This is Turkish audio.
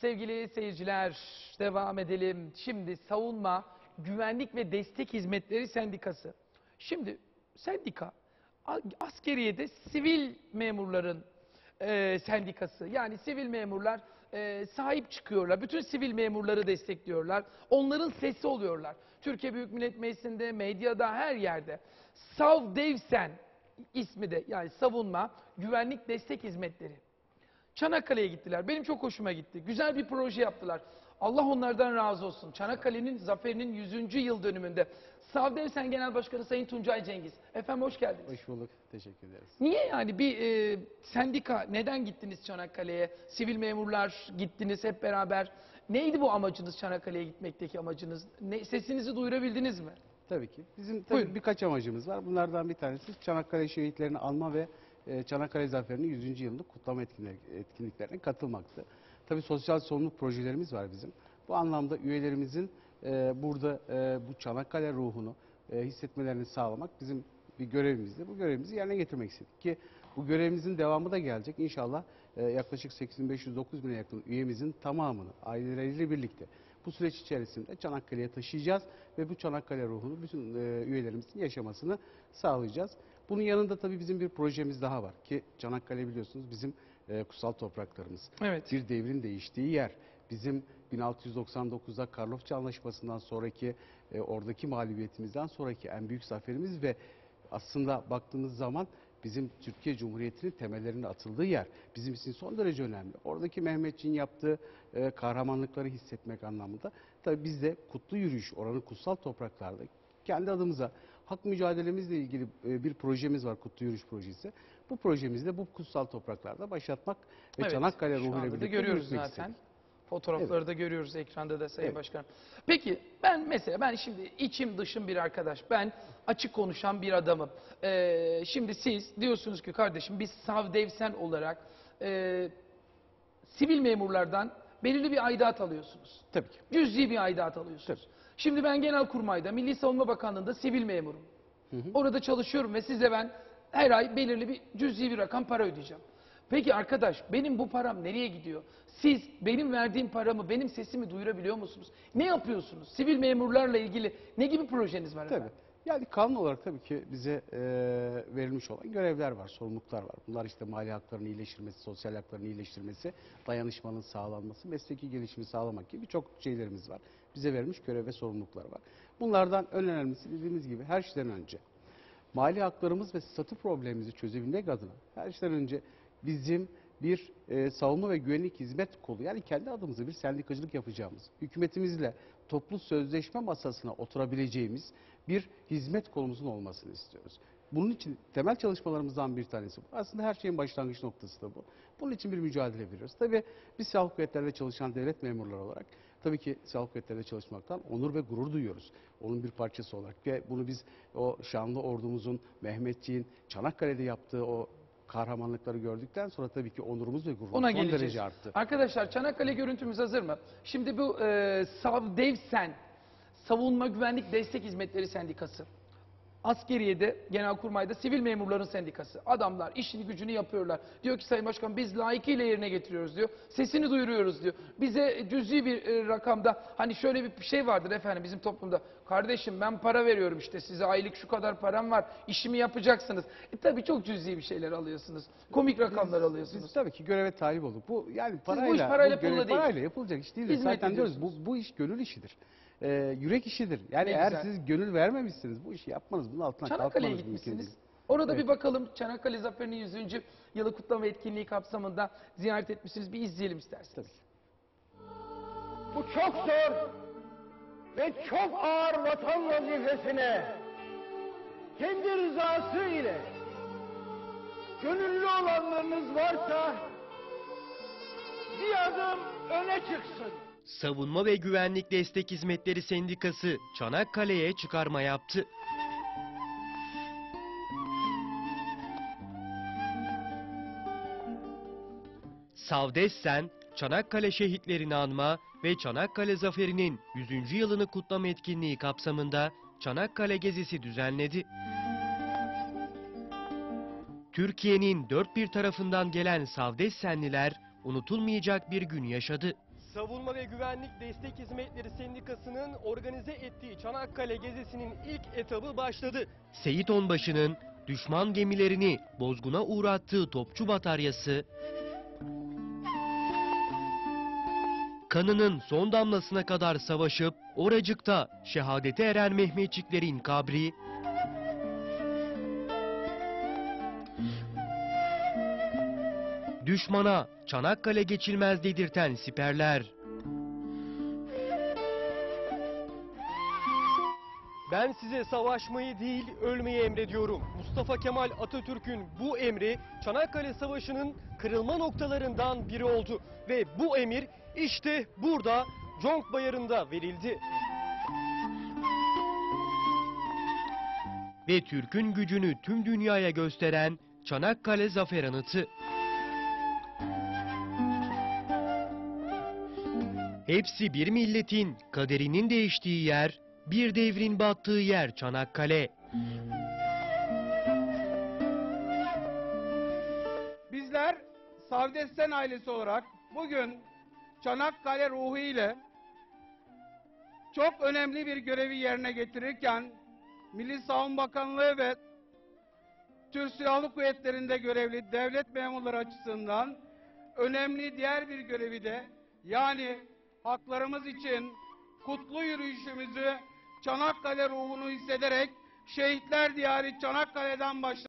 Sevgili seyirciler devam edelim. Şimdi savunma, güvenlik ve destek hizmetleri sendikası. Şimdi sendika askeriyede sivil memurların e, sendikası. Yani sivil memurlar e, sahip çıkıyorlar. Bütün sivil memurları destekliyorlar. Onların sesi oluyorlar. Türkiye Büyük Millet Meclisi'nde, medyada, her yerde. Sav Devsen ismi de yani savunma, güvenlik destek hizmetleri. Çanakkale'ye gittiler. Benim çok hoşuma gitti. Güzel bir proje yaptılar. Allah onlardan razı olsun. Çanakkale'nin zaferinin 100. yıl dönümünde. Savdevsen Genel Başkanı Sayın Tuncay Cengiz. Efendim hoş geldiniz. Hoş bulduk. Teşekkür ederiz. Niye yani bir e, sendika neden gittiniz Çanakkale'ye? Sivil memurlar gittiniz hep beraber. Neydi bu amacınız Çanakkale'ye gitmekteki amacınız? Ne, sesinizi duyurabildiniz mi? Tabii ki. Bizim tabii Buyurun. birkaç amacımız var. Bunlardan bir tanesi Çanakkale şehitlerini alma ve Çanakkale Zaferi'nin 100. yılını kutlama etkinlik- etkinliklerine katılmaktı. Tabii sosyal sorumluluk projelerimiz var bizim. Bu anlamda üyelerimizin e, burada e, bu Çanakkale ruhunu e, hissetmelerini sağlamak bizim bir görevimizdi. Bu görevimizi yerine getirmek istedik ki bu görevimizin devamı da gelecek. İnşallah e, yaklaşık 8509 bine yakın üyemizin tamamını aileleriyle birlikte bu süreç içerisinde Çanakkale'ye taşıyacağız ve bu Çanakkale ruhunu bütün e, üyelerimizin yaşamasını sağlayacağız. Bunun yanında tabii bizim bir projemiz daha var ki Çanakkale biliyorsunuz bizim e, kutsal topraklarımız. Evet. Bir devrin değiştiği yer. Bizim 1699'da Karlofça Anlaşması'ndan sonraki e, oradaki mağlubiyetimizden sonraki en büyük zaferimiz ve aslında baktığınız zaman bizim Türkiye Cumhuriyeti'nin temellerinin atıldığı yer. Bizim için son derece önemli. Oradaki Mehmetçiğin yaptığı e, kahramanlıkları hissetmek anlamında. Tabii biz de kutlu yürüyüş oranın kutsal topraklarda kendi adımıza hak mücadelemizle ilgili e, bir projemiz var Kutlu Yürüyüş Projesi. Bu projemizi de bu kutsal topraklarda başlatmak ve Evet, Çanakkale ruhuyla birlikte görüyoruz zaten. istedik. Fotoğrafları da görüyoruz ekranda da Sayın Evet. Başkanım. Peki ben mesela ben şimdi içim dışım bir arkadaş. Ben açık konuşan bir adamım. Ee, şimdi siz diyorsunuz ki kardeşim biz savdevsen olarak e, sivil memurlardan belirli bir aidat alıyorsunuz. Tabii ki. Cüzi bir aidat alıyorsunuz. Şimdi ben Genelkurmay'da, Milli Savunma Bakanlığı'nda sivil memurum. Orada çalışıyorum ve size ben her ay belirli bir cüzi bir rakam para ödeyeceğim. Peki arkadaş benim bu param nereye gidiyor? Siz benim verdiğim paramı, benim sesimi duyurabiliyor musunuz? Ne yapıyorsunuz? Sivil memurlarla ilgili ne gibi projeniz var Tabii. efendim? Yani kanun olarak tabii ki bize e, verilmiş olan görevler var, sorumluluklar var. Bunlar işte mali haklarının iyileştirilmesi, sosyal hakların iyileştirilmesi, dayanışmanın sağlanması, mesleki gelişimi sağlamak gibi birçok şeylerimiz var. Bize verilmiş görev ve sorumluluklar var. Bunlardan en önemlisi dediğimiz gibi her şeyden önce mali haklarımız ve statü problemimizi çözebilmek adına her şeyden önce bizim bir e, savunma ve güvenlik hizmet kolu yani kendi adımıza bir sendikacılık yapacağımız, hükümetimizle toplu sözleşme masasına oturabileceğimiz bir hizmet kolumuzun olmasını istiyoruz. Bunun için temel çalışmalarımızdan bir tanesi bu. Aslında her şeyin başlangıç noktası da bu. Bunun için bir mücadele veriyoruz. Tabii biz silahlı kuvvetlerde çalışan devlet memurları olarak tabii ki silahlı kuvvetlerde çalışmaktan onur ve gurur duyuyoruz. Onun bir parçası olarak ve bunu biz o şanlı ordumuzun, Mehmetçiğin Çanakkale'de yaptığı o kahramanlıkları gördükten sonra tabii ki onurumuz ve gururumuz Ona son geleceğiz. derece arttı. Arkadaşlar Çanakkale görüntümüz hazır mı? Şimdi bu e, Savdevsen, Savunma Güvenlik Destek Hizmetleri Sendikası. Askeriyede, Genelkurmay'da sivil memurların sendikası. Adamlar işini gücünü yapıyorlar. Diyor ki Sayın Başkan biz layıkıyla yerine getiriyoruz diyor. Sesini duyuruyoruz diyor. Bize cüzi bir e, rakamda hani şöyle bir şey vardır efendim bizim toplumda. Kardeşim ben para veriyorum işte size aylık şu kadar param var. işimi yapacaksınız. E tabii çok cüzi bir şeyler alıyorsunuz. Komik rakamlar alıyorsunuz. Biz tabii ki göreve talip olduk. Bu yani bu parayla, iş parayla bu görev pulla değil. parayla yapılacak iş değil. Hizmet Zaten diyoruz bu, bu iş gönül işidir. Ee, yürek işidir. Yani Ne eğer güzel. siz gönül vermemişsiniz bu işi yapmanız, bunun altına Çanakkale'ye kalkmanız gitmişsiniz. Orada Evet. bir bakalım Çanakkale Zaferi'nin 100. yılı kutlama etkinliği kapsamında ziyaret etmişsiniz. Bir izleyelim isterseniz. Bu çok zor ve çok ağır vatan vazifesine kendi rızası ile gönüllü olanlarınız varsa bir adım öne çıksın. Savunma ve Güvenlik Destek Hizmetleri Sendikası Çanakkale'ye çıkarma yaptı. Savdessen, Çanakkale şehitlerini anma ve Çanakkale Zaferi'nin 100. yılını kutlama etkinliği kapsamında Çanakkale gezisi düzenledi. Türkiye'nin dört bir tarafından gelen Savdessenliler unutulmayacak bir gün yaşadı. Savunma ve Güvenlik Destek Hizmetleri Sendikası'nın organize ettiği Çanakkale gezisinin ilk etabı başladı. Seyit Onbaşı'nın düşman gemilerini bozguna uğrattığı topçu bataryası, kanının son damlasına kadar savaşıp oracıkta şehadete eren Mehmetçiklerin kabri, düşmana Çanakkale geçilmez dedirten siperler, Ben size savaşmayı değil ölmeyi emrediyorum. Mustafa Kemal Atatürk'ün bu emri Çanakkale Savaşı'nın kırılma noktalarından biri oldu. Ve bu emir işte burada Conk Bayırı'nda verildi. ve Türk'ün gücünü tüm dünyaya gösteren Çanakkale Zafer Anıtı. Hepsi bir milletin kaderinin değiştiği yer, bir devrin battığı yer Çanakkale. Bizler Savdesten ailesi olarak bugün Çanakkale ruhu ile çok önemli bir görevi yerine getirirken Milli Savunma Bakanlığı ve Türk Silahlı Kuvvetleri'nde görevli devlet memurları açısından önemli diğer bir görevi de yani haklarımız için kutlu yürüyüşümüzü Çanakkale ruhunu hissederek Şehitler Diyarı Çanakkale'den başladık.